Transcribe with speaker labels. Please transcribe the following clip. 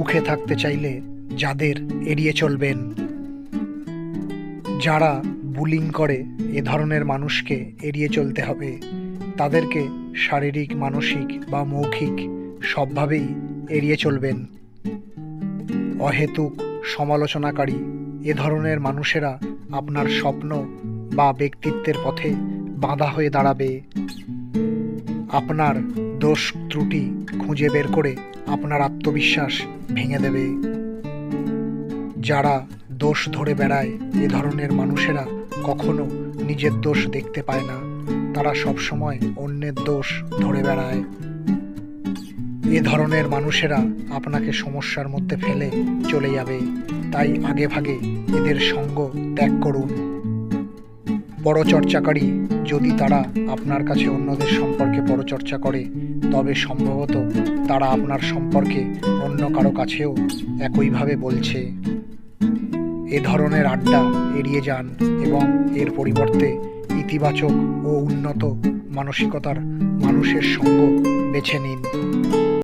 Speaker 1: সুখে থাকতে চাইলে যাদের এড়িয়ে চলবেন। যারা বুলিং করে, এ ধরনের মানুষকে এড়িয়ে চলতে হবে। তাদেরকে শারীরিক, মানসিক বা মৌখিক সবভাবেই এড়িয়ে চলবেন। অহেতুক, সমালোচনাকারী এ ধরনের মানুষেরা আপনার স্বপ্ন বা ব্যক্তিত্বের পথে বাধা হয়ে দাঁড়াবে। আপনার দোষ ত্রুটি খুঁজে বের করে আপনার আত্মবিশ্বাস ভেঙে দেবে। যারা দোষ ধরে বেড়ায়, এ ধরনের মানুষেরা কখনো নিজের দোষ দেখতে পায় না। তারা সবসময় অন্যের দোষ ধরে বেড়ায়। এ ধরনের মানুষেরা আপনাকে সমস্যার মধ্যে ফেলে চলে যাবে। তাই আগে ভাগে এদের সঙ্গ ত্যাগ করুন। পরচর্চাকারী যদি তারা আপনার কাছে অন্যদের সম্পর্কে পরচর্চা করে, তবে সম্ভবত তারা আপনার সম্পর্কে অন্য কারও কাছেও একইভাবে বলছে। এ ধরনের আড্ডা এড়িয়ে যান এবং এর পরিবর্তে ইতিবাচক ও উন্নত মানসিকতার মানুষের সঙ্গ বেছে নিন।